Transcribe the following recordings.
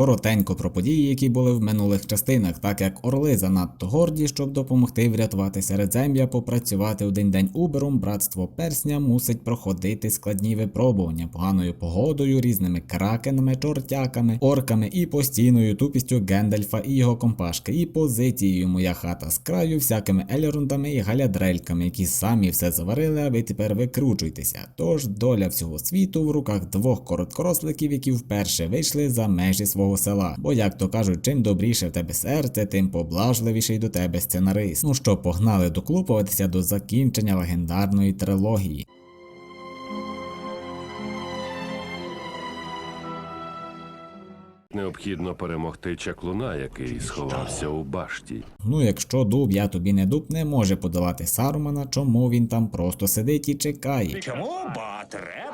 Коротенько про події, які були в минулих частинах, так як орли занадто горді, щоб допомогти врятувати середзем'я, попрацювати один день убером, братство персня мусить проходити складні випробування поганою погодою, різними кракенами, чортяками, орками і постійною тупістю Гендальфа і його компашки, і позицією моя хата з краю, всякими елерундами і галядрельками, які самі все заварили, а ви тепер викручуйтеся. Тож доля всього світу в руках двох короткоросликів, які вперше вийшли за межі свого села. Бо, як то кажуть, чим добріше в тебе серце, тим поблажливіший до тебе сценарист. Ну що, погнали доклупуватися до закінчення легендарної трилогії. Необхідно перемогти чаклуна, який сховався у башті. Ну, якщо дуб, я тобі не дуб, не може подолати Сарумана, чому він там просто сидить і чекає. Чому? Бо треба.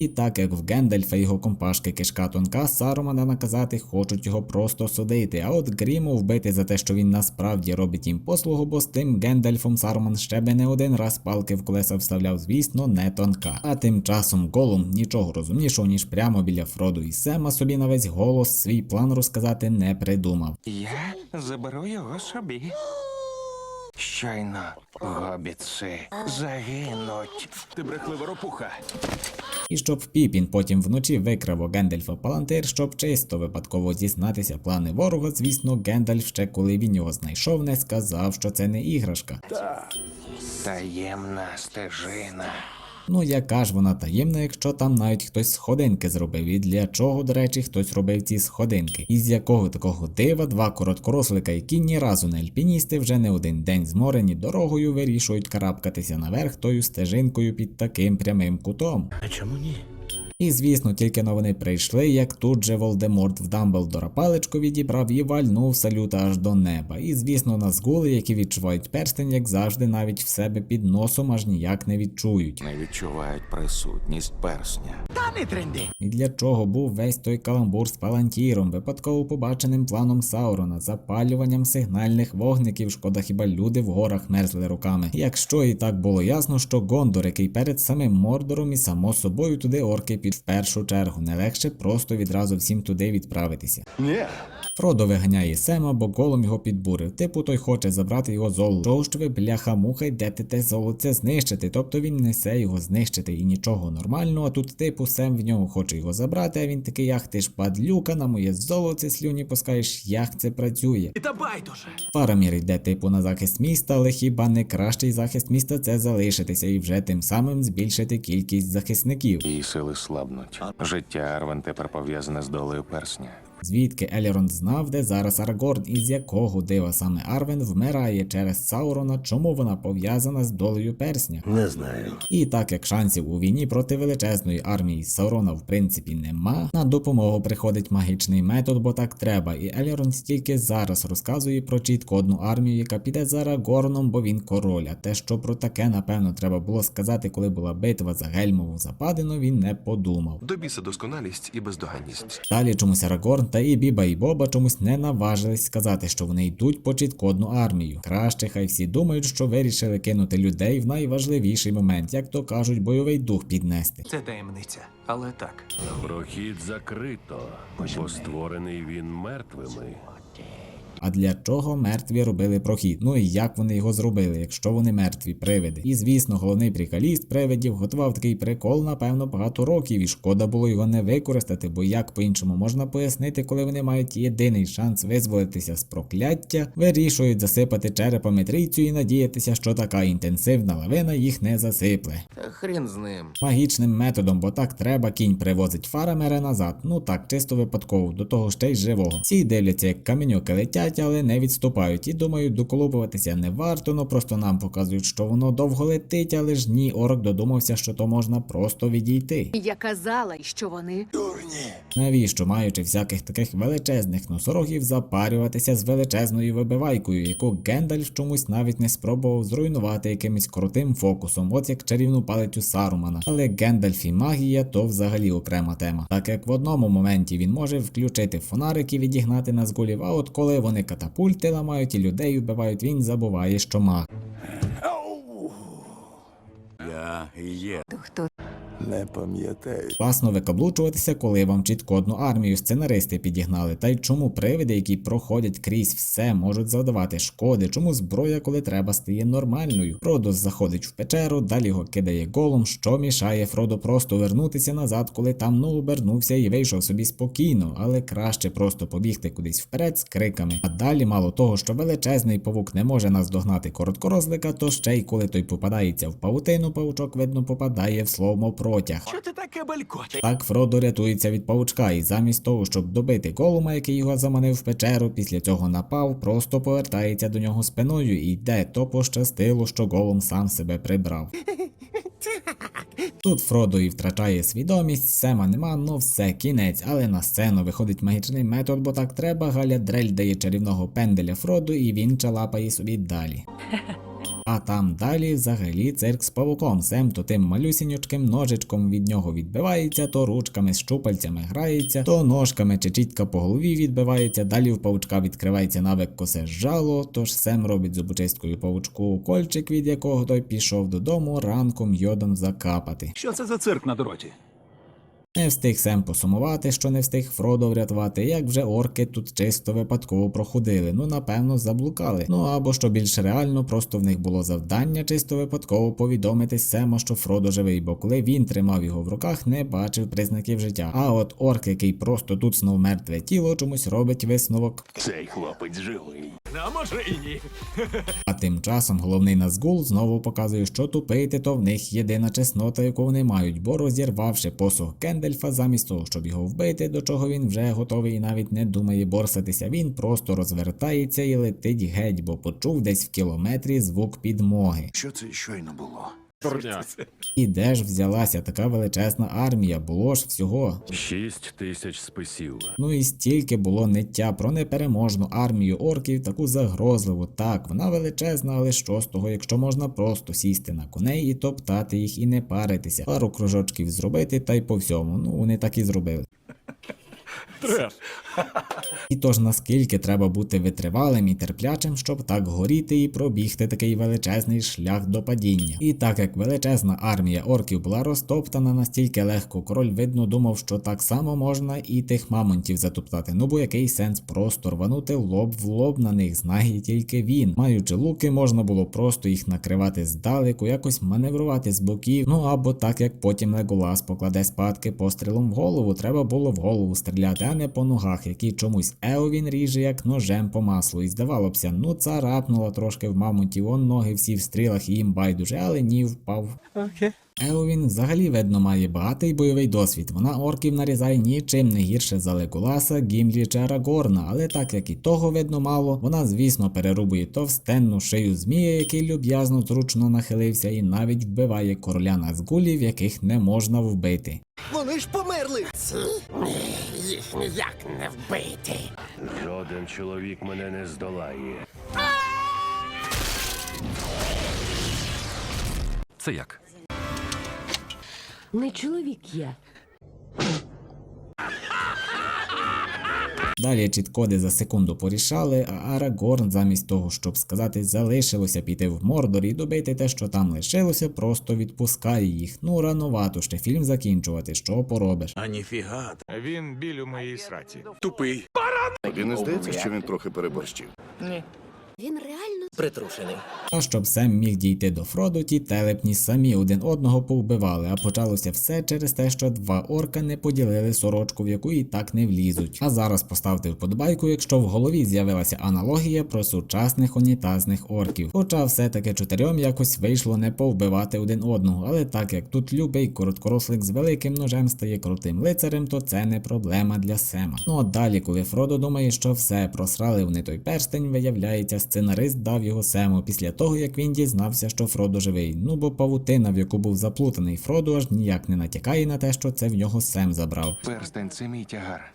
І так як в Гендальфа його компашки кишка тонка, Сарумана наказати хочуть його просто судити. А от Гріму вбити за те, що він насправді робить їм послугу, бо з тим Гендальфом Саруман ще би не один раз палки в колеса вставляв, звісно, не тонка. А тим часом Голум нічого розумнішого, ніж прямо біля Фроду і Сема собі на весь голос свій план розказати не придумав. Я заберу його собі. Щойно гобіци загинуть. Ти брехлива ропуха. І щоб Піпін потім вночі викрав у Гендальфа палантир, щоб чисто випадково дізнатися плани ворога, звісно, Гендальф ще коли він його знайшов, не сказав, що це не іграшка. Таємна стежина. Ну яка ж вона таємна, якщо там навіть хтось сходинки зробив, і для чого, до речі, хтось робив ці сходинки? І з якого такого дива два короткорослика, які ні разу не альпіністи, вже не один день зморені дорогою вирішують карабкатися наверх тою стежинкою під таким прямим кутом. А чому ні? І звісно, тільки но вони прийшли, як тут же Волдеморт в Дамблдора паличку відібрав і вальнув салюта аж до неба. І звісно, назгули, які відчувають перстень, як завжди, навіть в себе під носом аж ніяк не відчують. Не відчувають присутність персня. Та не тренди. І для чого був весь той каламбур з палантіром, випадково побаченим планом Саурона, запалюванням сигнальних вогників, шкода хіба люди в горах мерзли руками. Якщо і так було ясно, що Гондор, який перед самим Мордором і само собою туди орки під в першу чергу, не легше просто відразу всім туди відправитися. Ні. Фродо виганяє Сема, бо голом його підбурив. Типу той хоче забрати його золото. Чого ж ви, бляха-муха, йдете те золоце знищити? Тобто він несе його знищити і нічого нормального, а тут типу Сем в нього хоче його забрати, а він такий, ах ти ж падлюка, на моє золоце слюні пускаєш, як це працює. І та байдуже. Фарамір йде типу на захист міста, але хіба не кращий захист міста це залишитися і вже тим самим збільшити кількість захисників. Її сили слабнуть. Життя Арвен тепер пов'язане з долею персня. Звідки Еліронд знав, де зараз Арагорн, і з якого дива саме Арвен вмирає через Саурона, чому вона пов'язана з долею персня? Не знаю. І так як шансів у війні проти величезної армії Саурона в принципі нема, на допомогу приходить магічний метод, бо так треба. І Еліронд тільки зараз розказує про чітко одну армію, яка піде за Арагорном, бо він король. А те, що про таке напевно треба було сказати, коли була битва за Гельмову западину, він не подумав. До біса досконалість і бездоганність. Далі чомусь Арагорн та і Біба і Боба чомусь не наважились сказати, що вони йдуть по чіткодну армію. Краще хай всі думають, що вирішили кинути людей в найважливіший момент, як то кажуть, бойовий дух піднести. Це таємниця. Але так. Прохід закрито, бо створений він мертвими. А для чого мертві робили прохід? Ну і як вони його зробили, якщо вони мертві привиди? І звісно, головний приколіст привидів готував такий прикол, напевно, багато років, і шкода було його не використати, бо як по-іншому можна пояснити, коли вони мають єдиний шанс визволитися з прокляття, вирішують засипати черепами трійцю і надіятися, що така інтенсивна лавина їх не засипле. Хрін з ним. Магічним методом, бо так треба, кінь привозить фарамера назад. Ну так, чисто випадково, до того ще й живого. Всі дивляться, як каменюки летять, але не відступають. І думають, доколупуватися не варто, ну просто нам показують, що воно довго летить, але ж ні, орк додумався, що то можна просто відійти. Я казала, що вони дурні. Навіщо, маючи всяких таких величезних носорогів, запарюватися з величезною вибивайкою, яку Гендальф чомусь навіть не спробував зруйнувати якимось крутим фокусом, от як чарівну палицю Сарумана. Але Гендальф і магія то взагалі окрема тема. Так як в одному моменті він може включити фонарик і відігнати назгулів, а от коли вони катапульти ламають і людей вбивають, він забуває, що маг. Я є. то хто Не пам'ятаю. Класно викаблучуватися, коли вам чітко одну армію сценаристи підігнали. Та й чому привиди, які проходять крізь все, можуть завдавати шкоди, чому зброя, коли треба, стає нормальною. Фродо заходить в печеру, далі його кидає голом, що мішає Фродо просто вернутися назад, коли там ну обернувся і вийшов собі спокійно, але краще просто побігти кудись вперед з криками. А далі, мало того, що величезний павук не може наздогнати короткорозлика, то ще й коли той попадається в павутину, павучок видно попадає в словмо протяг. Що ти таке балькоче? Так Фродо рятується від павучка, і замість того, щоб добити голума, який його заманив в печеру, після цього напав, просто повертається до нього спиною і йде, то пощастило, що голум сам себе прибрав. Тут Фродо і втрачає свідомість, Сема нема, ну все, кінець, але на сцену виходить магічний метод, бо так треба, Галя Дрель дає чарівного пенделя Фроду і він чалапає собі далі. А там далі взагалі цирк з павуком. Сем то тим малюсінючким ножичком від нього відбивається, то ручками з щупальцями грається, то ножками чи чітка по голові відбивається. Далі в павучка відкривається навик косе жало, тож Сем робить зубочисткою павучку укольчик, від якого той пішов додому ранком йодом закапати. Що це за цирк на дорозі? Не встиг Сем посумувати, що не встиг Фродо врятувати, як вже орки тут чисто випадково проходили, ну напевно заблукали. Ну або що більш реально, просто в них було завдання чисто випадково повідомити Сема, що Фродо живий, бо коли він тримав його в руках, не бачив признаків життя. А от орк, який просто тут снув мертве тіло, чомусь робить висновок. Цей хлопець живий. Ну, а може і ні. А тим часом головний Назгул знову показує, що тупити то в них єдина чеснота, яку вони мають, бо розірвавши посух Кендельфа, замість того, щоб його вбити, до чого він вже готовий і навіть не думає борсатися, він просто розвертається і летить геть, бо почув десь в кілометрі звук підмоги. Що це щойно було? І де ж взялася така величезна армія? Було ж всього. Шість тисяч списів. Ну і стільки було ниття про непереможну армію орків, таку загрозливу. Так, вона величезна, але що з того, якщо можна просто сісти на коней і топтати їх і не паритися, пару кружочків зробити та й по всьому. Ну вони так і зробили. Треш. І тож наскільки треба бути витривалим і терплячим, щоб так горіти і пробігти такий величезний шлях до падіння. І так як величезна армія орків була розтоптана настільки легко, король видно думав, що так само можна і тих мамонтів затоптати. Ну бо який сенс просто рванути лоб в лоб на них, знає тільки він. Маючи луки, можна було просто їх накривати здалеку, якось маневрувати з боків. Ну або так як потім Леголас покладе спадки пострілом в голову, треба було в голову стріляти, а не по ногах, які чомусь Еовін ріже як ножем по маслу. І здавалося, ну царапнула трошки в мамонті, он ноги всі в стрілах і їм байдуже, але ні впав. Еовін взагалі видно має багатий бойовий досвід. Вона орків нарізає нічим не гірше за Лекуласа, Гімлі чи Арагорна, але так як і того видно мало, вона, звісно, перерубує товстенну шию змія, який люб'язно зручно нахилився, і навіть вбиває короля Назгулів, яких не можна вбити. Вони ж померли. Їх ніяк не вбити. Жоден чоловік мене не здолає. Це як? Не чоловік я. Далі чіткоди за секунду порішали, а Арагорн, замість того, щоб сказати, залишилося піти в Мордор і добити те, що там лишилося, просто відпускає їх. Ну ранувато ще фільм закінчувати, що поробиш. А ніфіга. Він біль у моїй сраці. Тупий. Тобі не здається, що він трохи переборщив? Він реально Притрушений. А щоб Сем міг дійти до Фроду, ті телепні самі один одного повбивали, а почалося все через те, що два орка не поділили сорочку, в яку і так не влізуть. А зараз поставте вподобайку, якщо в голові з'явилася аналогія про сучасних унітазних орків. Хоча все-таки чотирьом якось вийшло не повбивати один одного, але так як тут любий короткорослик з великим ножем стає крутим лицарем, то це не проблема для Сема. Ну а далі, коли Фродо думає, що все просрали вони той перстень, виявляється, сценарист дав його Сему після того, як він дізнався, що Фродо живий. Ну бо павутина, в яку був заплутаний Фродо, аж ніяк не натякає на те, що це в нього Сем забрав. Перстень це мій тягар.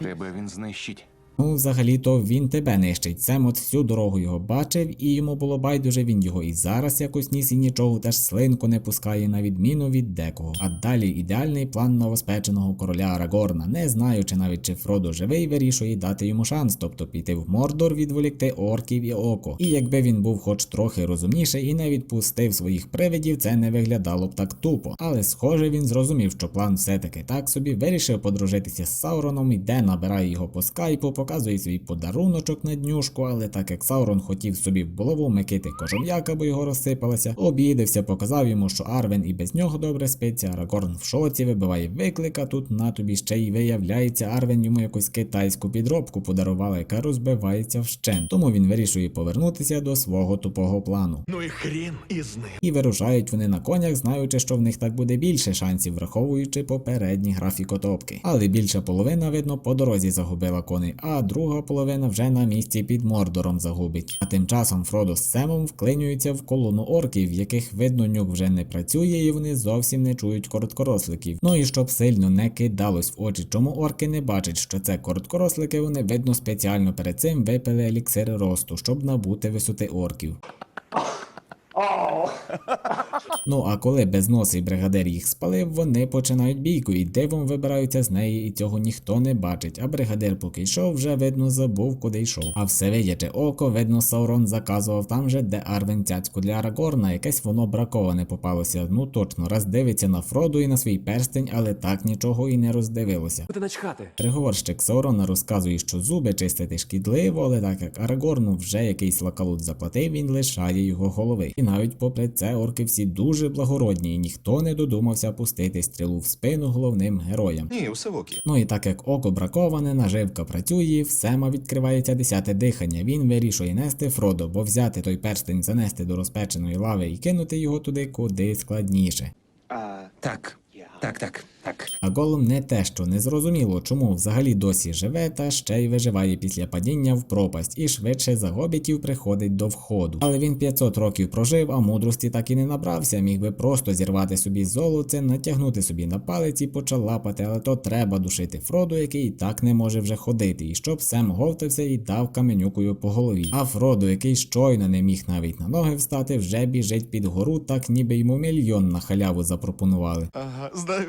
Тебе він знищить. Ну, взагалі-то він тебе нищить. Сем от всю дорогу його бачив, і йому було байдуже, він його і зараз якось ніс і нічого теж слинку не пускає, на відміну від декого. А далі ідеальний план новоспеченого короля Арагорна. Не знаю, чи навіть чи Фродо живий, вирішує дати йому шанс, тобто піти в Мордор, відволікти орків і око. І якби він був хоч трохи розумніший і не відпустив своїх привидів, це не виглядало б так тупо. Але схоже, він зрозумів, що план все-таки так собі, вирішив подружитися з Сауроном, йде, набирає його по скайпу, показує свій подаруночок на днюшку, але так як Саурон хотів собі в голову микити кожум'яка, бо його розсипалося, обідався, показав йому, що Арвен і без нього добре спиться. Арагорн в шоці вибиває виклик, а тут на тобі ще й виявляється, Арвен йому якусь китайську підробку подарувала, яка розбивається вщент. Тому він вирішує повернутися до свого тупого плану. Ну і хрін із ним. І вирушають вони на конях, знаючи, що в них так буде більше шансів, враховуючи попередні графікотопки. Але більша половина, видно, по дорозі загубила коней, а друга половина вже на місці під Мордором загубить. А тим часом Фродо з Семом вклинюються в колону орків, яких видно нюк вже не працює, і вони зовсім не чують короткоросликів. Ну і щоб сильно не кидалось в очі, чому орки не бачать, що це короткорослики, вони видно спеціально перед цим випили еліксири росту, щоб набути висоти орків. Ну а коли безносий бригадир їх спалив, вони починають бійку і дивом вибираються з неї, і цього ніхто не бачить. А бригадир, поки йшов, вже видно забув, куди йшов. А все видяче око, видно, Саурон заказував там же, де Арвен цяцьку для Арагорна, якесь воно браковане попалося. Ну точно, раз дивиться на Фроду і на свій перстень, але так нічого і не роздивилося. Переговорщик Саурона розказує, що зуби чистити шкідливо, але так як Арагорну вже якийсь лакалут заплатив, він лишає його голови. І навіть попри це орки всі дуже благородні, і ніхто не додумався пустити стрілу в спину головним героям. Ні, усе в окі. Ну і так як око браковане, наживка працює, в Сема відкривається десяте дихання. Він вирішує нести Фродо, бо взяти той перстень, занести до розпеченої лави і кинути його туди куди складніше. А, Так, так, так, так. А голом не те, що не зрозуміло, чому взагалі досі живе та ще й виживає після падіння в пропасть і швидше за гобітів приходить до входу. Але він 500 років прожив, а мудрості так і не набрався. Міг би просто зірвати собі золоце, натягнути собі на палець і почалапати, але то треба душити Фроду, який і так не може вже ходити, і щоб Сем говтався і дав каменюкою по голові. А Фроду, який щойно не міг навіть на ноги встати, вже біжить під гору, так ніби йому мільйон на халяву запропонували. Ага, знаю.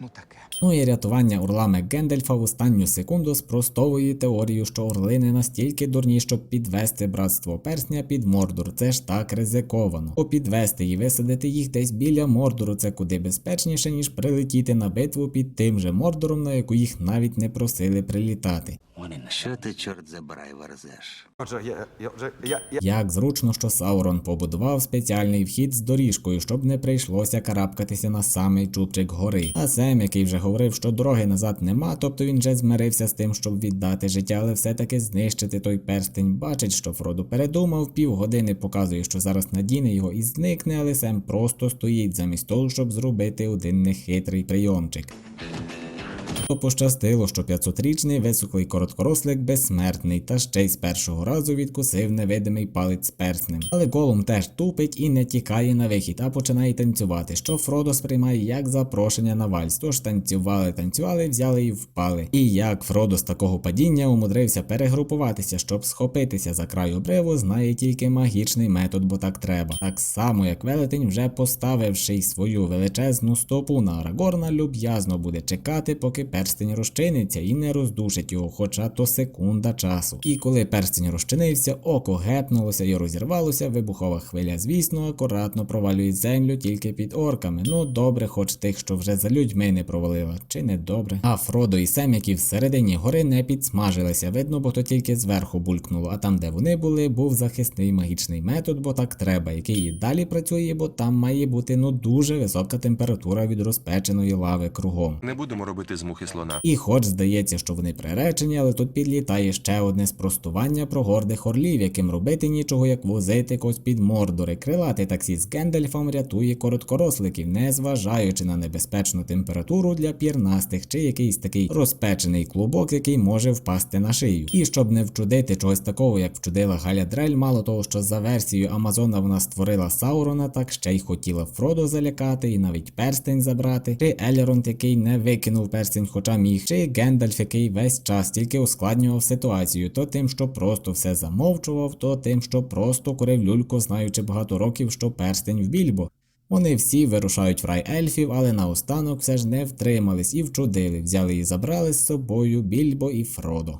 Ну таке. Ну і рятування орлами Гендельфа в останню секунду спростовує теорію, що орли не настільки дурні, щоб підвести братство персня під Мордор. Це ж так ризиковано. Бо підвести і висадити їх десь біля Мордору це куди безпечніше, ніж прилетіти на битву під тим же Мордором, на яку їх навіть не просили прилітати. Що ти, чорт забирай, верзеш? Отже, я, я вже я, я. Як зручно, що Саурон побудував спеціальний вхід з доріжкою, щоб не прийшлося карабкатися на самий чубчик гори. А Сем, який вже говорив, що дороги назад нема, тобто він вже змирився з тим, щоб віддати життя, але все-таки знищити той перстень. Бачить, що Фроду передумав, півгодини показує, що зараз надіне його і зникне, але Сем просто стоїть замість того, щоб зробити один нехитрий прийомчик. То пощастило, що 500-річний високлий короткорослик безсмертний та ще й з першого разу відкусив невидимий палець перснем. Але голум теж тупить і не тікає на вихід, а починає танцювати, що Фродо сприймає як запрошення на вальс. Тож танцювали, танцювали, взяли і впали. І як Фродо з такого падіння умудрився перегрупуватися, щоб схопитися за край обриву, знає тільки магічний метод, бо так треба. Так само, як велетень, вже поставивши свою величезну стопу на Арагорна, люб'язно буде чекати, поки перстень розчиниться і не роздушить його, хоча то секунда часу. І коли перстень розчинився, око гепнулося і розірвалося, вибухова хвиля, звісно, акуратно провалює землю тільки під орками. Ну добре, хоч тих, що вже за людьми не провалила, чи не добре. А Фродо і Сем, які всередині гори не підсмажилися, видно, бо то тільки зверху булькнуло. А там, де вони були, був захисний магічний метод, бо так треба, який і далі працює, бо там має бути ну дуже висока температура від розпеченої лави кругом. Не будемо робити з мухи слона. І хоч здається, що вони приречені, але тут підлітає ще одне спростування про гордих орлів, яким робити нічого, як возити когось під мордори. Крилатий таксі з Гендальфом рятує короткоросликів, не зважаючи на небезпечну температуру для пірнастих чи якийсь такий розпечений клубок, який може впасти на шию. І щоб не вчудити чогось такого, як вчудила Галя Дрель, мало того, що за версією Амазона вона створила Саурона, так ще й хотіла Фродо залякати і навіть перстень забрати, чи Еліронд, який не викинув перстень хоча міг, чи Гендальф, який весь час тільки ускладнював ситуацію, то тим, що просто все замовчував, то тим, що просто курив люльку, знаючи багато років, що перстень в більбо. Вони всі вирушають в рай ельфів, але наостанок все ж не втримались і вчудили, взяли і забрали з собою Більбо і Фродо.